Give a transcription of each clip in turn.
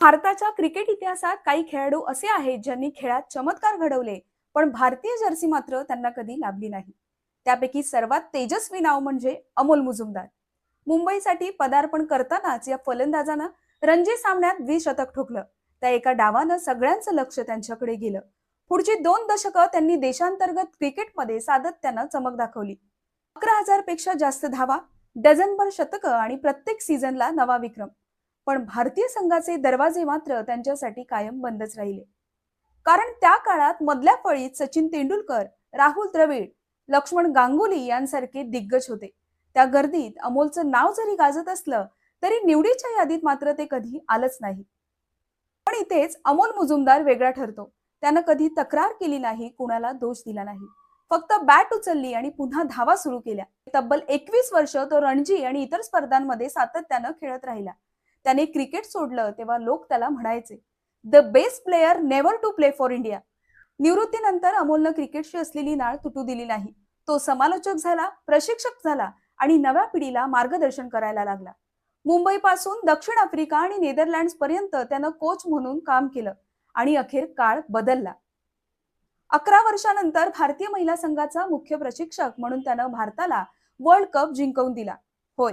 भारताच्या क्रिकेट इतिहासात काही खेळाडू असे आहेत ज्यांनी खेळात चमत्कार घडवले पण भारतीय जर्सी मात्र त्यांना कधी लाभली नाही. त्यापैकी सर्वात तेजस्वी नाव म्हणजे अमोल मुजुमदार. मुंबईसाठी पदार्पण करतानाच या फलंदाजानं रणजी सामन्यात द्विशतक ठोकलं. त्या एका डावानं सगळ्यांचं लक्ष त्यांच्याकडे गेलं. पुढची दोन दशकं त्यांनी देशांतर्गत क्रिकेटमध्ये सातत्यानं चमक दाखवली. अकरा हजारपेक्षा जास्त धावा डझनभर शतकं आणि प्रत्येक सीझनला नवा विक्रम. पण भारतीय संघाचे दरवाजे मात्र त्यांच्यासाठी कायम बंदच राहिले. कारण त्या काळात मधल्या फळीत सचिन तेंडुलकर राहुल द्रविड लक्ष्मण गांगुली यांसारखे दिग्गज होते. त्या गर्दीत अमोलचं नाव जरी गाजत असलं तरी निवडीच्या यादीत मात्र ते कधी आलंच नाही. पण इथेच अमोल मुजुमदार वेगळा ठरतो. त्यानं कधी तक्रार केली नाही कुणाला दोष दिला नाही. फक्त बॅट उचलली आणि पुन्हा धावा सुरू केल्या. तब्बल एकवीस वर्ष तो रणजी आणि इतर स्पर्धांमध्ये सातत्यानं खेळत राहिला. त्याने क्रिकेट सोडलं तेव्हा लोक त्याला म्हणायचे the best player never to play for India निवृत्तीनंतर अमोलनं क्रिकेटशी असलेली नाळ तुटू दिली नाही. तो समालोचक झाला प्रशिक्षक झाला आणि नव्या पिढीला मार्गदर्शन करायला लागला. मुंबईपासून दक्षिण आफ्रिका आणि नेदरलँड्स पर्यंत त्यानं कोच म्हणून काम केलं आणि अखेर काळ बदलला. अकरा वर्षानंतर भारतीय महिला संघाचा मुख्य प्रशिक्षक म्हणून त्यानं भारताला वर्ल्ड कप जिंकवून दिला. होय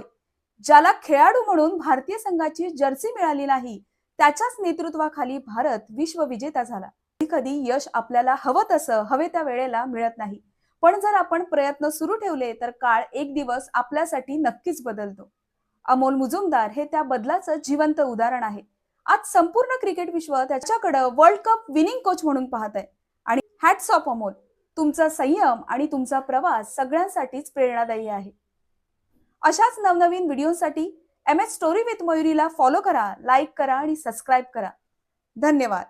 ज्याला खेळाडू म्हणून भारतीय संघाची जर्सी मिळाली नाही त्याच्याच नेतृत्वाखाली भारत विश्वविजेता झाला. कधी कधी यश आपल्याला हवं तसं हवे त्या वेळेला मिळत नाही. पण जर आपण प्रयत्न सुरू ठेवले तर काळ एक दिवस आपल्यासाठी नक्कीच बदलतो. अमोल मुजुमदार हे त्या बदलाचं जिवंत उदाहरण आहे. आज संपूर्ण क्रिकेट विश्व त्याच्याकडं वर्ल्ड कप विनिंग कोच म्हणून पाहत आहे. आणि हॅट्स ऑफ अमोल. तुमचा संयम आणि तुमचा प्रवास सगळ्यांसाठीच प्रेरणादायी आहे. अशाच नवनवीन व्हिडिओसाठी एम एच स्टोरी विथ मयुरीला फॉलो करा लाईक करा आणि सबस्क्राईब करा. धन्यवाद.